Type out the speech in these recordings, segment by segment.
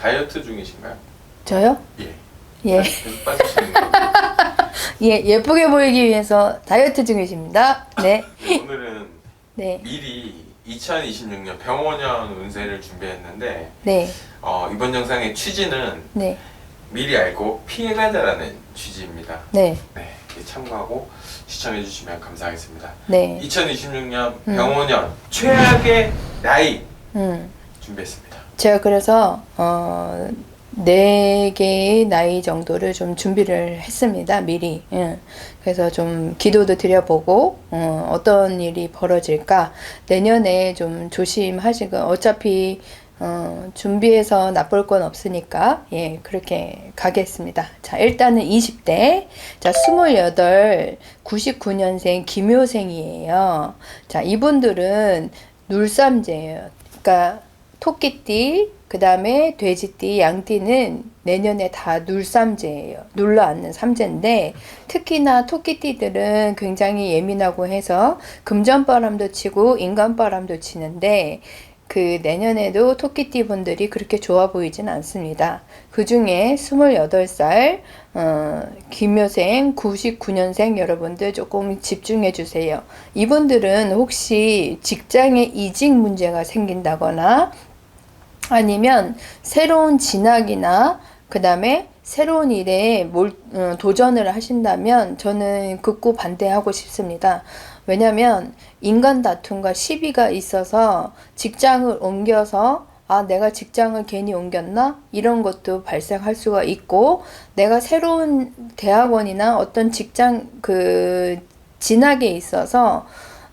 다이어트 중이신가요? 저요? 예. 예. 계속 빠지시는 거. 예, 예쁘게 보이기 위해서 다이어트 중이십니다. 네. 오늘은 네. 미리 2026년 병원년 운세를 준비했는데 네. 어, 이번 영상의 취지는 네. 미리 알고 피해가자라는 취지입니다. 네. 네, 이렇게 참고하고 시청해 주시면 감사하겠습니다. 네. 2026년 음. 병원년 최악의 나이 음. 준비했습니다. 제가 그래서 어, 네 개의 나이 정도를 좀 준비를 했습니다. 미리. 예. 그래서 좀 기도도 드려보고 어, 어떤 일이 벌어질까 내년에 좀 조심하시고 어차피 어, 준비해서 나쁠 건 없으니까 예 그렇게 가겠습니다. 자 일단은 20대 자 28, 99년생 김효생이에요. 자 이분들은 눌삼제예요. 그러니까 토끼띠, 그 다음에 돼지띠, 양띠는 내년에 다 눌삼제예요. 눌러 앉는 삼제인데 특히나 토끼띠들은 굉장히 예민하고 해서 금전바람도 치고 인간바람도 치는데 그 내년에도 토끼띠 분들이 그렇게 좋아 보이진 않습니다. 그 중에 28살, 어, 김효생, 99년생 여러분들 조금 집중해 주세요. 이분들은 혹시 직장에 이직 문제가 생긴다거나 아니면 새로운 진학이나 그 다음에 새로운 일에 몰, 어, 도전을 하신다면 저는 극구 반대하고 싶습니다. 왜냐면 인간 다툼과 시비가 있어서 직장을 옮겨서 아, 내가 직장을 괜히 옮겼나? 이런 것도 발생할 수가 있고, 내가 새로운 대학원이나 어떤 직장, 그, 진학에 있어서,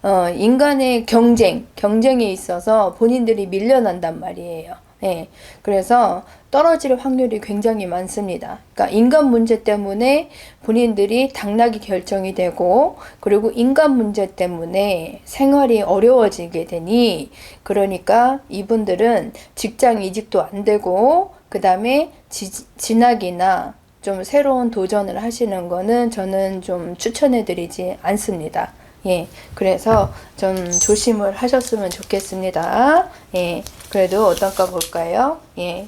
어, 인간의 경쟁, 경쟁에 있어서 본인들이 밀려난단 말이에요. 예. 그래서 떨어질 확률이 굉장히 많습니다. 그러니까 인간 문제 때문에 본인들이 당락이 결정이 되고, 그리고 인간 문제 때문에 생활이 어려워지게 되니, 그러니까 이분들은 직장 이직도 안 되고, 그 다음에 진학이나 좀 새로운 도전을 하시는 거는 저는 좀 추천해 드리지 않습니다. 예, 그래서 좀 조심을 하셨으면 좋겠습니다. 예, 그래도 어떤가 볼까요? 예.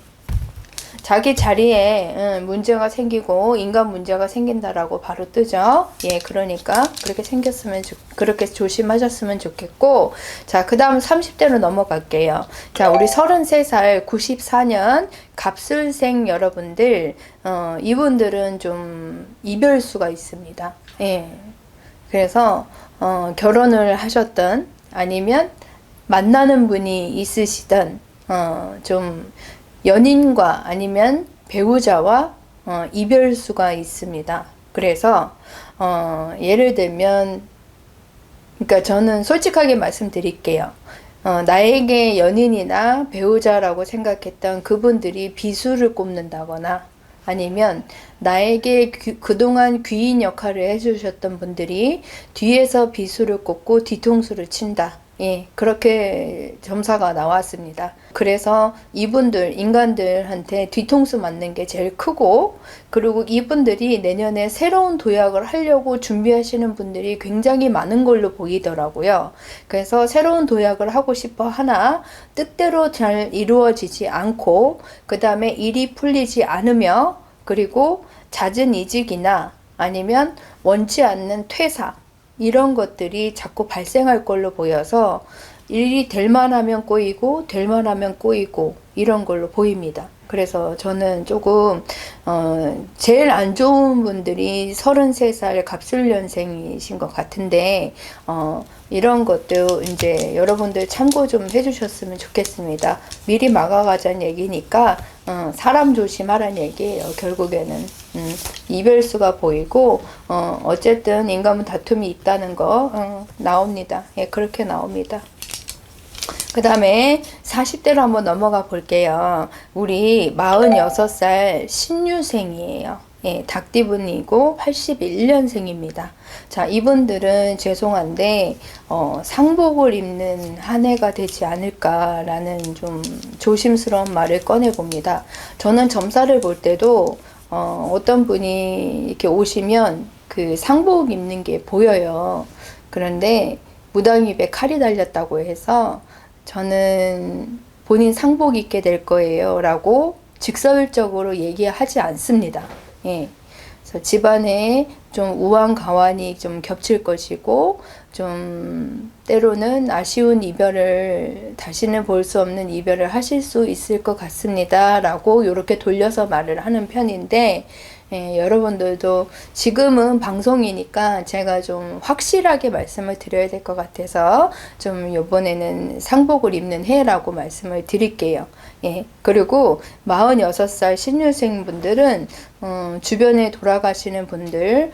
자기 자리에 음, 문제가 생기고 인간 문제가 생긴다라고 바로 뜨죠. 예, 그러니까 그렇게 생겼으면 좋, 그렇게 조심하셨으면 좋겠고, 자, 그 다음 30대로 넘어갈게요. 자, 우리 33살 94년 갑술생 여러분들, 어, 이분들은 좀 이별수가 있습니다. 예. 그래서 어, 결혼을 하셨던 아니면 만나는 분이 있으시던 어, 좀 연인과 아니면 배우자와 어, 이별수가 있습니다. 그래서 어, 예를 들면 그러니까 저는 솔직하게 말씀드릴게요. 어, 나에게 연인이나 배우자라고 생각했던 그분들이 비수를 꼽는다거나 아니면 나에게 귀, 그동안 귀인 역할을 해주셨던 분들이 뒤에서 비수를 꽂고 뒤통수를 친다. 예, 그렇게 점사가 나왔습니다. 그래서 이분들, 인간들한테 뒤통수 맞는 게 제일 크고, 그리고 이분들이 내년에 새로운 도약을 하려고 준비하시는 분들이 굉장히 많은 걸로 보이더라고요. 그래서 새로운 도약을 하고 싶어 하나, 뜻대로 잘 이루어지지 않고, 그 다음에 일이 풀리지 않으며, 그리고 잦은 이직이나 아니면 원치 않는 퇴사, 이런 것들이 자꾸 발생할 걸로 보여서 일이 될 만하면 꼬이고 될 만하면 꼬이고 이런 걸로 보입니다. 그래서 저는 조금 어 제일 안 좋은 분들이 33살 갑술년생이신 것 같은데 어 이런 것도 이제 여러분들 참고 좀 해주셨으면 좋겠습니다. 미리 막아가자는 얘기니까 어, 사람 조심하라는 얘기예요. 결국에는 음, 이별수가 보이고 어, 어쨌든 인간은 다툼이 있다는 거 어, 나옵니다. 예, 그렇게 나옵니다. 그 다음에 40대로 한번 넘어가 볼게요. 우리 46살 신유생이에요. 예, 닭띠분이고 81년생입니다. 자, 이분들은 죄송한데, 어, 상복을 입는 한 해가 되지 않을까라는 좀 조심스러운 말을 꺼내봅니다. 저는 점사를 볼 때도, 어, 어떤 분이 이렇게 오시면 그 상복 입는 게 보여요. 그런데 무당입에 칼이 달렸다고 해서 저는 본인 상복 입게 될 거예요. 라고 직설적으로 얘기하지 않습니다. 예. 그래서 집안에 좀 우한 가환이 좀 겹칠 것이고 좀 때로는 아쉬운 이별을 다시는 볼 수 없는 이별을 하실 수 있을 것 같습니다 라고 이렇게 돌려서 말을 하는 편인데 예, 여러분들도 지금은 방송이니까 제가 좀 확실하게 말씀을 드려야 될 것 같아서 좀 이번에는 상복을 입는 해라고 말씀을 드릴게요. 예, 그리고 46살 신유생 분들은 어, 주변에 돌아가시는 분들,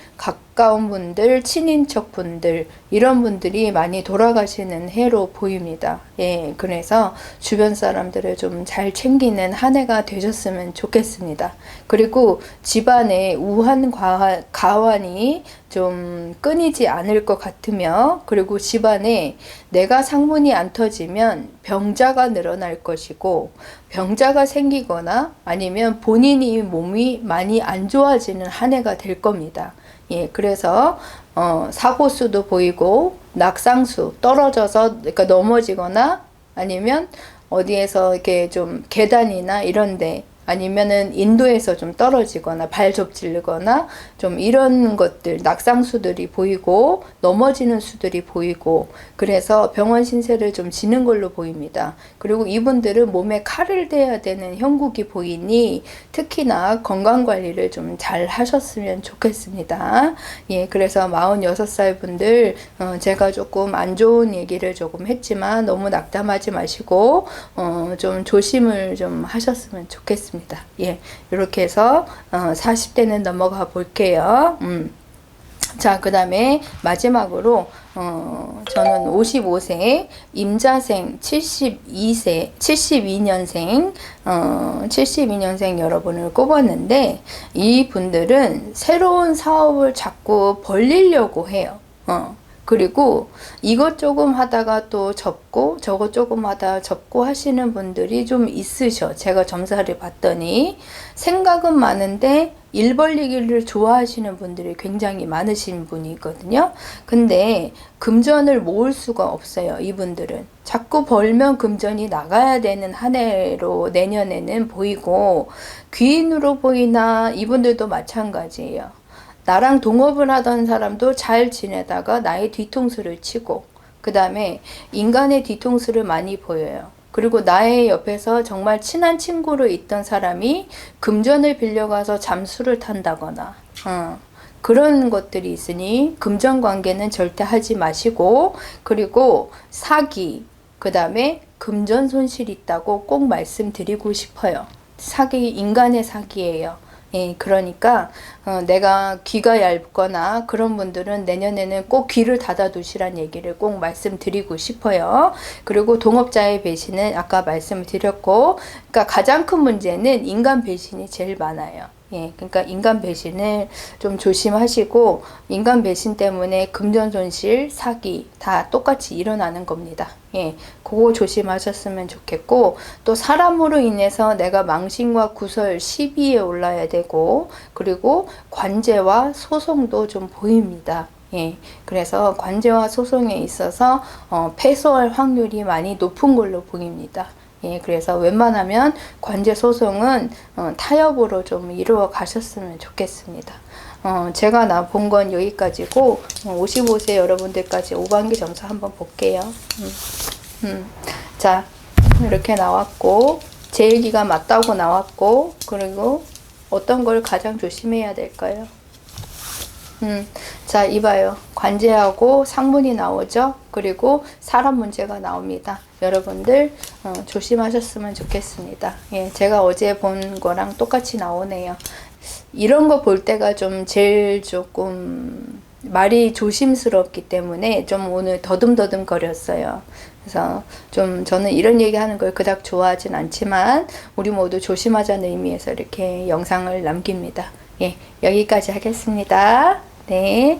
가까운 분들, 친인척 분들 이런 분들이 많이 돌아가시는 해로 보입니다. 예, 그래서 주변 사람들을 좀 잘 챙기는 한 해가 되셨으면 좋겠습니다. 그리고 집안에 우한 과- 가환이 좀 끊이지 않을 것 같으며 그리고 집안에 내가 상문이 안 터지면 병자가 늘어날 것이고 병자가 생기거나 아니면 본인이 몸이 많이 안 좋아지는 한 해가 될 겁니다. 예, 그래서 어, 사고수도 보이고 낙상수 떨어져서 그러니까 넘어지거나 아니면 어디에서 이렇게 좀 계단이나 이런데 아니면은 인도에서 좀 떨어지거나 발 접질르거나 좀 이런 것들 낙상수들이 보이고 넘어지는 수들이 보이고 그래서 병원 신세를 좀 지는 걸로 보입니다. 그리고 이분들은 몸에 칼을 대야 되는 형국이 보이니 특히나 건강 관리를 좀 잘 하셨으면 좋겠습니다. 예, 그래서 46살 분들 어, 제가 조금 안 좋은 얘기를 조금 했지만 너무 낙담하지 마시고 어, 좀 조심을 좀 하셨으면 좋겠습니다. 예, 이렇게 해서 어, 40대는 넘어가 볼게요. 음. 자, 그 다음에 마지막으로, 어, 저는 55세, 임자생 72세, 72년생, 어, 72년생 여러분을 꼽았는데, 이 분들은 새로운 사업을 자꾸 벌리려고 해요. 어. 그리고 이것 조금 하다가 또 접고 저것 조금 하다가 접고 하시는 분들이 좀 있으셔. 제가 점사를 봤더니 생각은 많은데 일 벌리기를 좋아하시는 분들이 굉장히 많으신 분이거든요. 근데 금전을 모을 수가 없어요. 이분들은 자꾸 벌면 금전이 나가야 되는 한 해로 내년에는 보이고 귀인으로 보이나 이분들도 마찬가지예요. 나랑 동업을 하던 사람도 잘 지내다가 나의 뒤통수를 치고 그 다음에 인간의 뒤통수를 많이 보여요. 그리고 나의 옆에서 정말 친한 친구로 있던 사람이 금전을 빌려가서 잠수를 탄다거나 어, 그런 것들이 있으니 금전 관계는 절대 하지 마시고 그리고 사기 그 다음에 금전 손실 있다고 꼭 말씀드리고 싶어요. 사기 인간의 사기예요. 예, 그러니까 어, 내가 귀가 얇거나 그런 분들은 내년에는 꼭 귀를 닫아 두시란 얘기를 꼭 말씀드리고 싶어요. 그리고 동업자의 배신은 아까 말씀을 드렸고, 그러니까 가장 큰 문제는 인간 배신이 제일 많아요. 예, 그러니까 인간 배신을 좀 조심하시고 인간 배신 때문에 금전 손실, 사기 다 똑같이 일어나는 겁니다. 예, 그거 조심하셨으면 좋겠고 또 사람으로 인해서 내가 망신과 구설, 시비에 올라야 되고 그리고 관제와 소송도 좀 보입니다. 예, 그래서 관제와 소송에 있어서 어, 패소할 확률이 많이 높은 걸로 보입니다. 예, 그래서 웬만하면 관제 소송은 어, 타협으로 좀 이루어 가셨으면 좋겠습니다. 어, 제가 나 본 건 여기까지고 어, 55세 여러분들까지 5반기 점수 한번 볼게요. 음, 음. 자, 이렇게 나왔고 제 얘기가 맞다고 나왔고 그리고 어떤 걸 가장 조심해야 될까요? 음, 자, 이봐요. 관제하고 상문이 나오죠? 그리고 사람 문제가 나옵니다. 여러분들, 어, 조심하셨으면 좋겠습니다. 예, 제가 어제 본 거랑 똑같이 나오네요. 이런 거 볼 때가 좀 제일 조금 말이 조심스럽기 때문에 좀 오늘 더듬더듬 거렸어요. 그래서 좀 저는 이런 얘기 하는 걸 그닥 좋아하진 않지만 우리 모두 조심하자는 의미에서 이렇게 영상을 남깁니다. 예, 여기까지 하겠습니다. 네.